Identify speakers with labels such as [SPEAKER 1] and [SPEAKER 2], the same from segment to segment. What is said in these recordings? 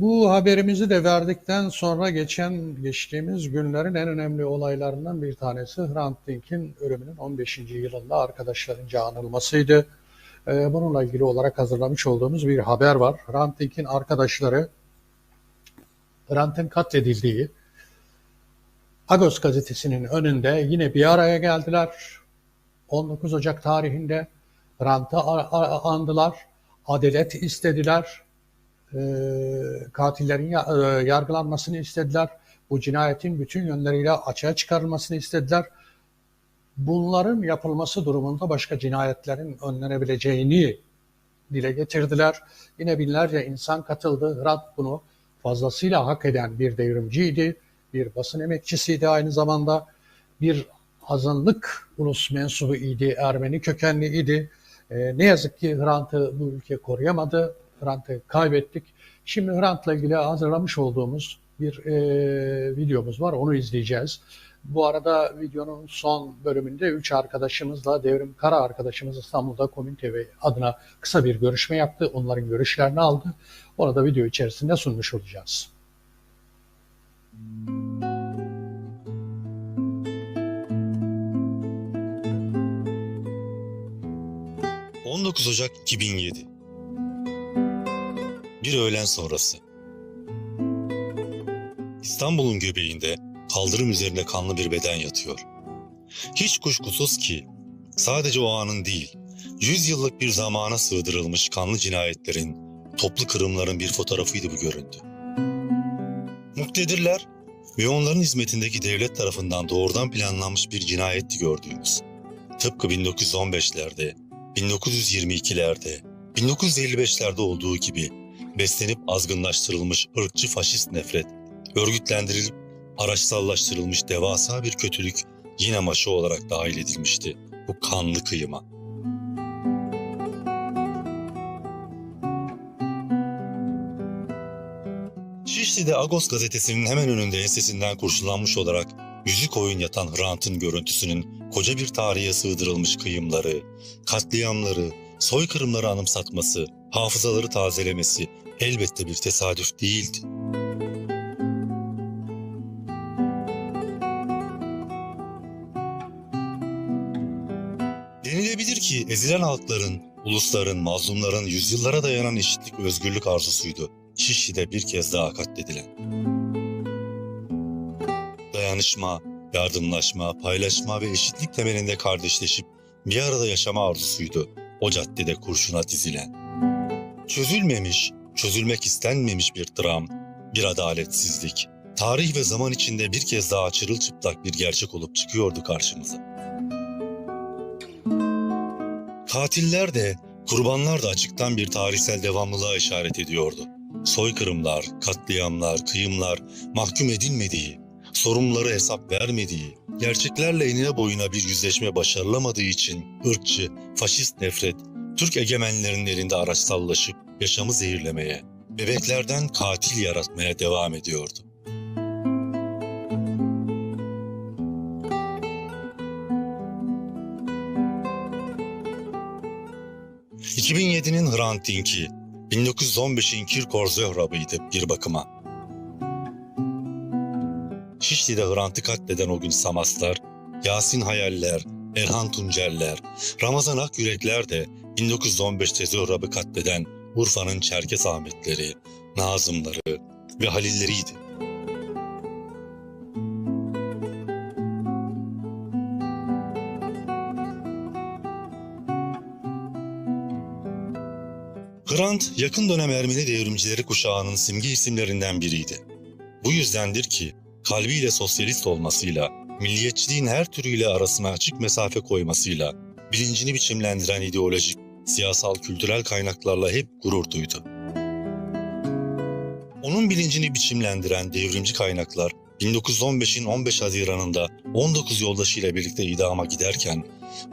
[SPEAKER 1] Bu haberimizi de verdikten sonra geçen geçtiğimiz günlerin en önemli olaylarından bir tanesi Hrant Dink'in ölümünün 15. yılında arkadaşlarınca anılmasıydı. Ee, Bununla ilgili olarak hazırlamış olduğumuz bir haber var. Hrant Dink'in arkadaşları Hrant'ın katledildiği Agos gazetesinin önünde yine bir araya geldiler. 19 Ocak tarihinde Hrant'ı andılar, adalet istediler e, katillerin e, yargılanmasını istediler. Bu cinayetin bütün yönleriyle açığa çıkarılmasını istediler. Bunların yapılması durumunda başka cinayetlerin önlenebileceğini dile getirdiler. Yine binlerce insan katıldı. Hrant bunu fazlasıyla hak eden bir devrimciydi, bir basın emekçisiydi aynı zamanda. Bir azınlık ulus mensubu idi, Ermeni kökenli idi. E, ne yazık ki Hrant'ı bu ülke koruyamadı. Hrant'ı kaybettik. Şimdi Hrant'la ilgili hazırlamış olduğumuz bir e, videomuz var. Onu izleyeceğiz. Bu arada videonun son bölümünde üç arkadaşımızla Devrim Kara arkadaşımız İstanbul'da Komün TV adına kısa bir görüşme yaptı. Onların görüşlerini aldı. Onu da video içerisinde sunmuş olacağız.
[SPEAKER 2] 19 Ocak 2007 Bir öğlen sonrası İstanbul'un göbeğinde kaldırım üzerinde kanlı bir beden yatıyor. Hiç kuşkusuz ki sadece o anın değil, 100 yıllık bir zamana sığdırılmış kanlı cinayetlerin, toplu kırımların bir fotoğrafıydı bu görüntü. Muktedirler ve onların hizmetindeki devlet tarafından doğrudan planlanmış bir cinayetti gördüğümüz. Tıpkı 1915'lerde 1922'lerde, 1955'lerde olduğu gibi beslenip azgınlaştırılmış ırkçı faşist nefret, örgütlendirilip araçsallaştırılmış devasa bir kötülük yine maşı olarak dahil edilmişti bu kanlı kıyıma. Şişli'de Agos gazetesinin hemen önünde ensesinden kurşunlanmış olarak yüzü koyun yatan Hrant'ın görüntüsünün koca bir tarihe sığdırılmış kıyımları, katliamları, soykırımları anımsatması, hafızaları tazelemesi elbette bir tesadüf değildi. Denilebilir ki ezilen halkların, ulusların, mazlumların yüzyıllara dayanan eşitlik ve özgürlük arzusuydu. Şişli'de bir kez daha katledilen. Dayanışma, yardımlaşma, paylaşma ve eşitlik temelinde kardeşleşip bir arada yaşama arzusuydu o caddede kurşuna dizilen. Çözülmemiş, çözülmek istenmemiş bir dram, bir adaletsizlik, tarih ve zaman içinde bir kez daha çırılçıplak bir gerçek olup çıkıyordu karşımıza. Katiller de, kurbanlar da açıktan bir tarihsel devamlılığa işaret ediyordu. Soykırımlar, katliamlar, kıyımlar mahkum edilmediği, sorumluları hesap vermediği, gerçeklerle enine boyuna bir yüzleşme başarılamadığı için ırkçı, faşist nefret, Türk egemenlerinin elinde araçsallaşıp yaşamı zehirlemeye, bebeklerden katil yaratmaya devam ediyordu. ...2007'nin Hrant Dink'i, 1915'in Kirkor Zöhrab'ıydı bir bakıma. Şişli'de Hrant'ı katleden o gün Samaslar, Yasin Hayaller, Erhan Tuncerler, Ramazan Akyürekler de 1915'te Zöhrab'ı katleden Urfa'nın Çerkes Ahmetleri, Nazımları ve Halilleriydi. Hrant, yakın dönem Ermeni devrimcileri kuşağının simge isimlerinden biriydi. Bu yüzdendir ki kalbiyle sosyalist olmasıyla, milliyetçiliğin her türüyle arasına açık mesafe koymasıyla, bilincini biçimlendiren ideolojik, siyasal, kültürel kaynaklarla hep gurur duydu. Onun bilincini biçimlendiren devrimci kaynaklar 1915'in 15 Haziran'ında 19 yoldaşıyla birlikte idama giderken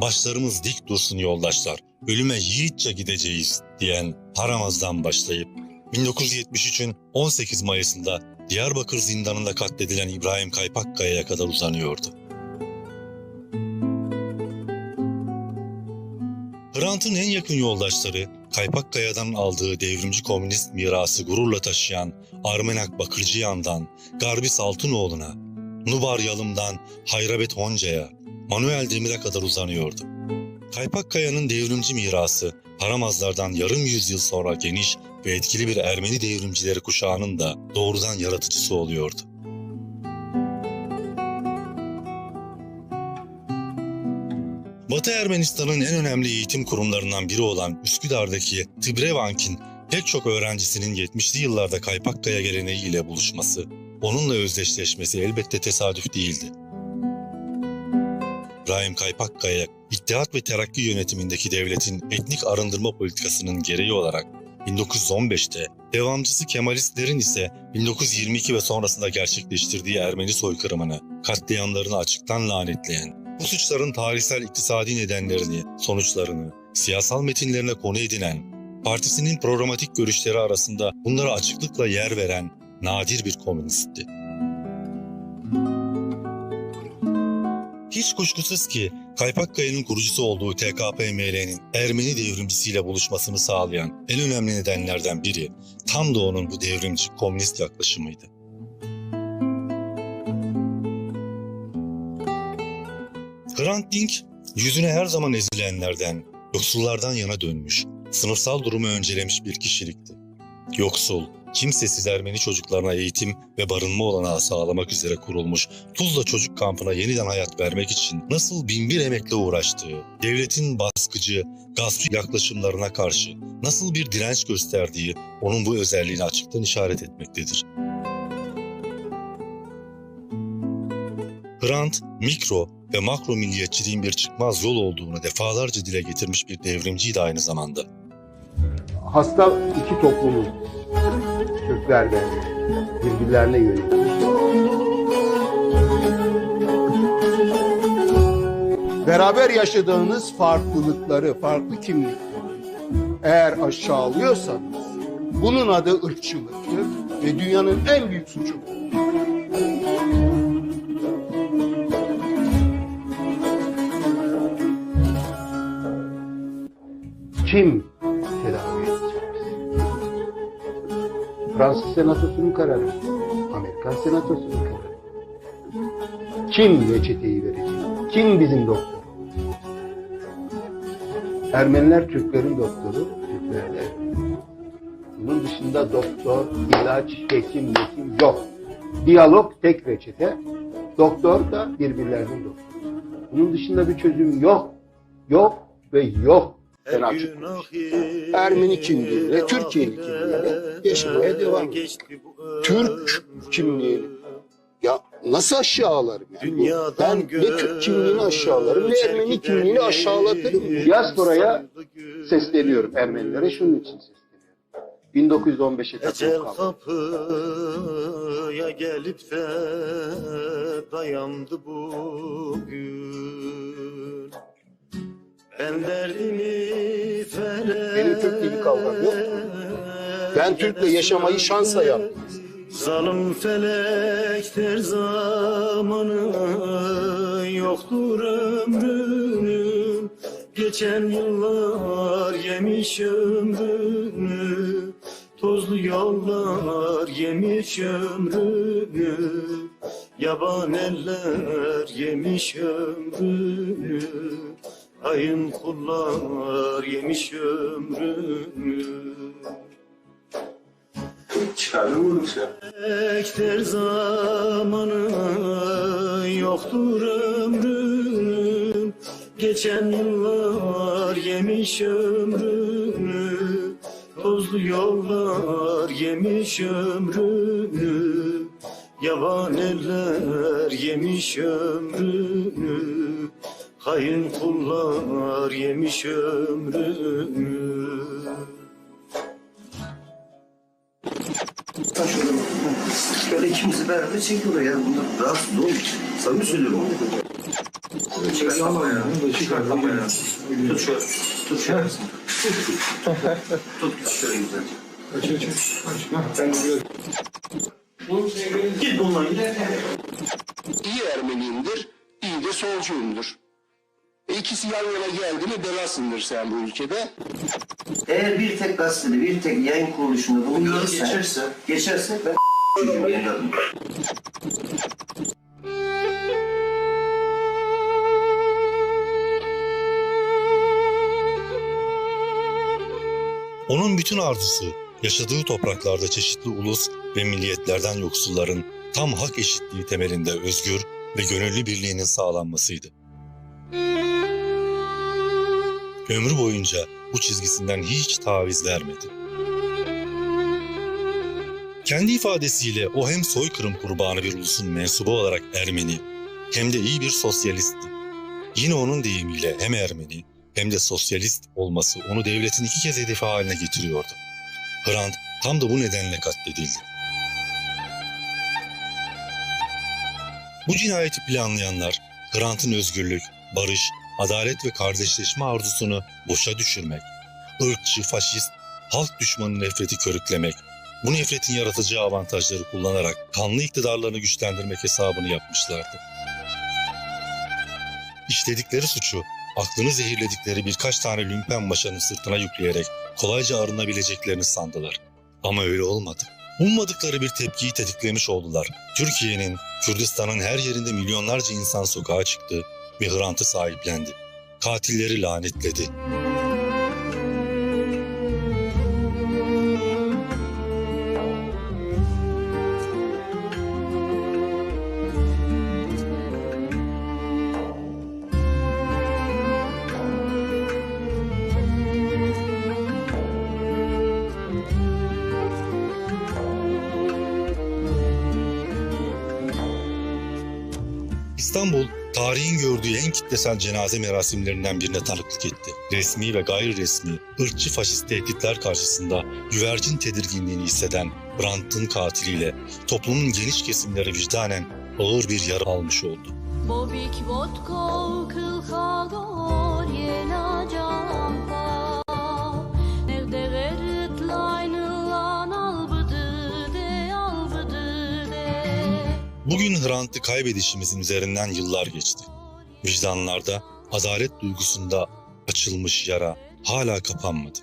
[SPEAKER 2] başlarımız dik dursun yoldaşlar, ölüme yiğitçe gideceğiz diyen Haramaz'dan başlayıp 1973'ün 18 Mayıs'ında Diyarbakır zindanında katledilen İbrahim Kaypakkaya'ya kadar uzanıyordu. Hrant'ın en yakın yoldaşları Kaypakkaya'dan aldığı devrimci komünist mirası gururla taşıyan Armenak Bakırcıyan'dan Garbis Altınoğlu'na, Nubar Yalım'dan Hayrabet Honca'ya, Manuel Demir'e kadar uzanıyordu. Kaypakkaya'nın devrimci mirası Paramazlardan yarım yüzyıl sonra geniş ve etkili bir Ermeni devrimcileri kuşağının da doğrudan yaratıcısı oluyordu. Batı Ermenistan'ın en önemli eğitim kurumlarından biri olan Üsküdar'daki Tibrevank'in pek çok öğrencisinin 70'li yıllarda Kaypakkaya geleneğiyle buluşması, onunla özdeşleşmesi elbette tesadüf değildi. İbrahim Kaypakkaya, İttihat ve Terakki yönetimindeki devletin etnik arındırma politikasının gereği olarak 1915'te, devamcısı Kemalistlerin ise 1922 ve sonrasında gerçekleştirdiği Ermeni soykırımını, katliamlarını açıktan lanetleyen, bu suçların tarihsel iktisadi nedenlerini, sonuçlarını, siyasal metinlerine konu edinen, partisinin programatik görüşleri arasında bunlara açıklıkla yer veren nadir bir komünistti. Hiç kuşkusuz ki Kaypakkaya'nın kurucusu olduğu TKP-ML'nin Ermeni devrimcisiyle buluşmasını sağlayan en önemli nedenlerden biri tam da onun bu devrimci komünist yaklaşımıydı. Hrant Dink yüzüne her zaman ezilenlerden, yoksullardan yana dönmüş, sınıfsal durumu öncelemiş bir kişilikti. Yoksul, kimsesiz Ermeni çocuklarına eğitim ve barınma olanağı sağlamak üzere kurulmuş Tuzla Çocuk Kampı'na yeniden hayat vermek için nasıl binbir emekle uğraştığı, devletin baskıcı, gaspçı yaklaşımlarına karşı nasıl bir direnç gösterdiği onun bu özelliğini açıktan işaret etmektedir. Hrant, mikro ve makro milliyetçiliğin bir çıkmaz yol olduğunu defalarca dile getirmiş bir devrimciydi aynı zamanda.
[SPEAKER 3] hasta iki toplumun Türkler ve birbirlerine yönelik. Beraber yaşadığınız farklılıkları, farklı kimlikleri eğer aşağılıyorsanız bunun adı ırkçılıktır ve dünyanın en büyük suçudur. Kim tedavi edecek? Fransız senatosunun kararı, Amerikan senatosunun kararı. Kim reçeteyi verecek? Kim bizim doktor? Ermeniler Türklerin doktoru, Türkler de. Bunun dışında doktor, ilaç, hekim, mekim yok. Diyalog tek reçete. Doktor da birbirlerinin doktoru. Bunun dışında bir çözüm yok. Yok ve yok. Konuşayım. Ermeni kimliğiyle, Türkiye'li kimliğiyle yaşamaya devam ediyor. Türk kimliğini ya nasıl aşağılarım yani? Ben ne Türk kimliğini aşağılarım ne Ermeni kimliğini aşağılatırım. Diasporaya sesleniyorum Ermenilere şunun için sesleniyorum. 1915'e
[SPEAKER 4] Ecel kapıya gelip de dayandı bugün. Ben derdimi felek...
[SPEAKER 3] Benim Türk gibi kavgam yok. Ben Türk'le yaşamayı şans sayarım.
[SPEAKER 4] Zalim felek der zamanı yoktur ömrünün Geçen yıllar yemiş ömrünü Tozlu yollar yemiş ömrünü Yaban eller yemiş ömrünü Ayın kullar yemiş ömrünü
[SPEAKER 5] Çıkardın mı sen?
[SPEAKER 4] Bekler zamanı yoktur ömrünün Geçen yıllar yemiş ömrünü Tozlu yollar yemiş ömrünü Yaban eller yemiş ömrünü Kayın kullar yemiş ömrünü
[SPEAKER 5] Sen şöyle ikimizi beraber çek oraya. Bunlar rahatsız olmuş. Samimi söylüyorum. Çıkartma ya. Çıkartma ya. Tut şöyle. Tut şöyle. Tut şöyle güzelce. Git bununla git.
[SPEAKER 3] İyi Ermeniyimdir, iyi de solcuyumdur. E ikisi yan yana geldi mi belasındır sen bu ülkede.
[SPEAKER 5] Eğer bir tek gazetede, bir tek yayın kuruluşunda bunu görürsen, geçerse, geçerse ben çocuğum evladım.
[SPEAKER 2] Onun bütün arzusu yaşadığı topraklarda çeşitli ulus ve milliyetlerden yoksulların tam hak eşitliği temelinde özgür ve gönüllü birliğinin sağlanmasıydı. Ömrü boyunca bu çizgisinden hiç taviz vermedi. Kendi ifadesiyle o hem soykırım kurbanı bir ulusun mensubu olarak Ermeni hem de iyi bir sosyalistti. Yine onun deyimiyle hem Ermeni hem de sosyalist olması onu devletin iki kez hedefi haline getiriyordu. Hrant tam da bu nedenle katledildi. Bu cinayeti planlayanlar Hrant'ın özgürlük, barış, adalet ve kardeşleşme arzusunu boşa düşürmek, ırkçı, faşist, halk düşmanı nefreti körüklemek, bu nefretin yaratacağı avantajları kullanarak kanlı iktidarlarını güçlendirmek hesabını yapmışlardı. İşledikleri suçu aklını zehirledikleri birkaç tane lümpen başanın sırtına yükleyerek kolayca arınabileceklerini sandılar. Ama öyle olmadı. Ummadıkları bir tepkiyi tetiklemiş oldular. Türkiye'nin, Kürdistan'ın her yerinde milyonlarca insan sokağa çıktı ve Hrant'ı sahiplendi. Katilleri lanetledi. İstanbul, tarihin gördüğü en kitlesel cenaze merasimlerinden birine tanıklık etti. Resmi ve gayri resmi, ırkçı faşist tehditler karşısında güvercin tedirginliğini hisseden Brandt'ın katiliyle toplumun geniş kesimleri vicdanen ağır bir yara almış oldu.
[SPEAKER 6] Bobik vodkou kılhador
[SPEAKER 2] Bugün Hrant'ı kaybedişimizin üzerinden yıllar geçti. Vicdanlarda, adalet duygusunda açılmış yara hala kapanmadı.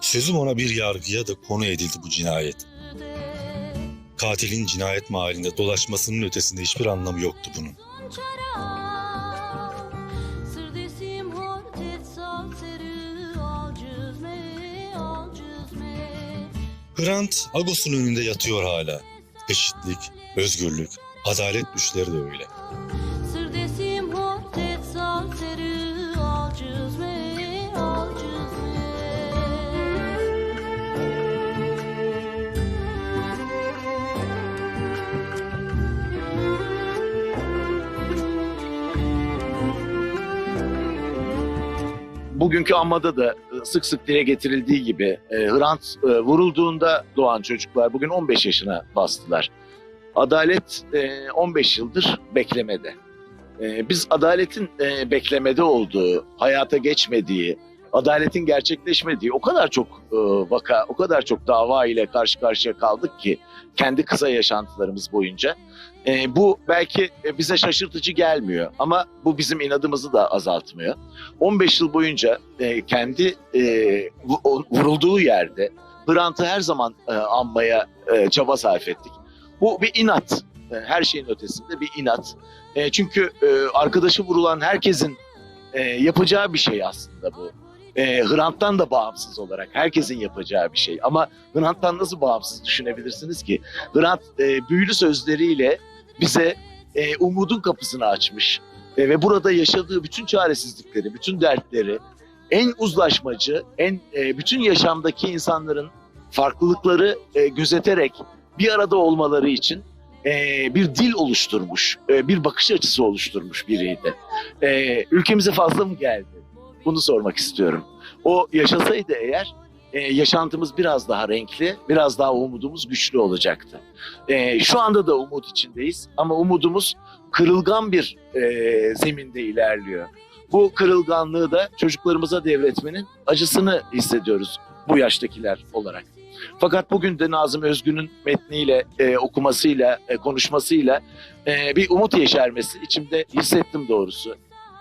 [SPEAKER 2] Sözüm ona bir yargıya da konu edildi bu cinayet. Katilin cinayet mahallinde dolaşmasının ötesinde hiçbir anlamı yoktu bunun. Hrant Agos'un önünde yatıyor hala. Eşitlik, özgürlük, adalet düşleri de öyle.
[SPEAKER 7] Bugünkü anmada da e, sık sık dile getirildiği gibi e, Hrant e, vurulduğunda doğan çocuklar bugün 15 yaşına bastılar. Adalet e, 15 yıldır beklemede. E, biz adaletin e, beklemede olduğu, hayata geçmediği, adaletin gerçekleşmediği o kadar çok e, vaka, o kadar çok dava ile karşı karşıya kaldık ki kendi kısa yaşantılarımız boyunca. E, bu belki e, bize şaşırtıcı gelmiyor ama bu bizim inadımızı da azaltmıyor. 15 yıl boyunca e, kendi e, vurulduğu yerde Hrant'ı her zaman e, anmaya e, çaba sarf ettik. Bu bir inat. E, her şeyin ötesinde bir inat. E, çünkü e, arkadaşı vurulan herkesin yapacağı bir şey aslında bu. Hrant'tan da bağımsız olarak herkesin yapacağı bir şey. Ama Hrant'tan nasıl bağımsız düşünebilirsiniz ki? Hrant büyülü sözleriyle bize umudun kapısını açmış. Ve burada yaşadığı bütün çaresizlikleri, bütün dertleri en uzlaşmacı, en bütün yaşamdaki insanların farklılıkları gözeterek bir arada olmaları için e, bir dil oluşturmuş, e, bir bakış açısı oluşturmuş biriydi. E, ülkemize fazla mı geldi? Bunu sormak istiyorum. O yaşasaydı eğer e, yaşantımız biraz daha renkli, biraz daha umudumuz güçlü olacaktı. E, şu anda da umut içindeyiz ama umudumuz kırılgan bir e, zeminde ilerliyor. Bu kırılganlığı da çocuklarımıza devretmenin acısını hissediyoruz bu yaştakiler olarak. Fakat bugün de Nazım Özgün'ün metniyle, e, okumasıyla, e, konuşmasıyla e, bir umut yeşermesi içimde hissettim doğrusu.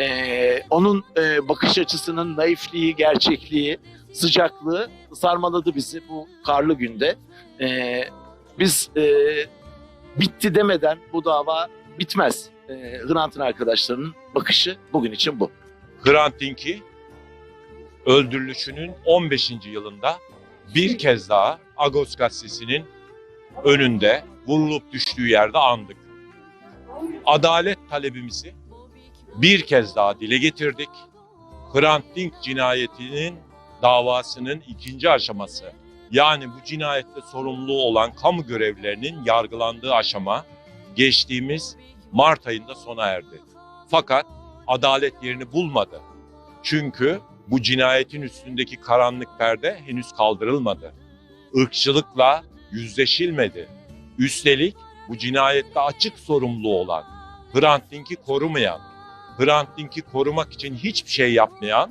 [SPEAKER 7] Ee, onun e, bakış açısının naifliği, gerçekliği, sıcaklığı sarmaladı bizi bu karlı günde. Ee, biz e, bitti demeden bu dava bitmez. Ee, Hrant'ın arkadaşlarının bakışı bugün için bu.
[SPEAKER 8] Hrant Dink'i öldürülüşünün 15. yılında bir kez daha Agos gazetesinin önünde vurulup düştüğü yerde andık. Adalet talebimizi bir kez daha dile getirdik. Hrant Dink cinayetinin davasının ikinci aşaması yani bu cinayette sorumlu olan kamu görevlilerinin yargılandığı aşama geçtiğimiz Mart ayında sona erdi. Fakat adalet yerini bulmadı. Çünkü bu cinayetin üstündeki karanlık perde henüz kaldırılmadı. Irkçılıkla yüzleşilmedi. Üstelik bu cinayette açık sorumlu olan, Hrant Dink'i korumayan, Hrant Dink'i korumak için hiçbir şey yapmayan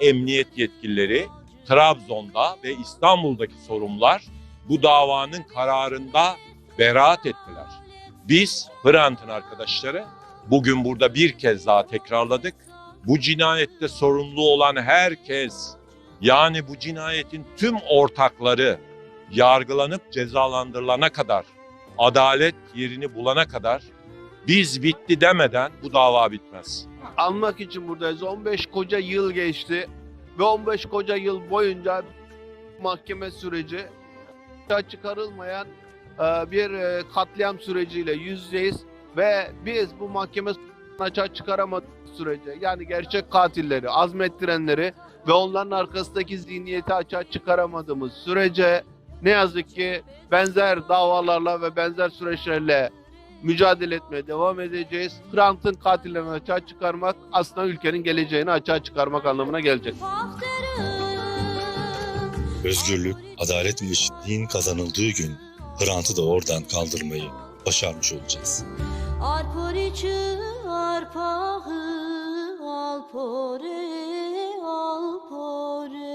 [SPEAKER 8] emniyet yetkilileri Trabzon'da ve İstanbul'daki sorumlular bu davanın kararında beraat ettiler. Biz Hrant'ın arkadaşları bugün burada bir kez daha tekrarladık. Bu cinayette sorumlu olan herkes yani bu cinayetin tüm ortakları yargılanıp cezalandırılana kadar, adalet yerini bulana kadar biz bitti demeden bu dava bitmez.
[SPEAKER 9] almak için buradayız. 15 koca yıl geçti ve 15 koca yıl boyunca mahkeme süreci çıkarılmayan e, bir e, katliam süreciyle yüzdeyiz ve biz bu mahkeme açığa çıkaramadık sürece yani gerçek katilleri, azmettirenleri ve onların arkasındaki zihniyeti açığa çıkaramadığımız sürece ne yazık ki benzer davalarla ve benzer süreçlerle mücadele etmeye devam edeceğiz. Hrant'ın katillerini açığa çıkarmak aslında ülkenin geleceğini açığa çıkarmak anlamına gelecek.
[SPEAKER 2] Özgürlük, adalet ve eşitliğin kazanıldığı gün Hrant'ı da oradan kaldırmayı başarmış olacağız
[SPEAKER 6] arpahı al pore al pore.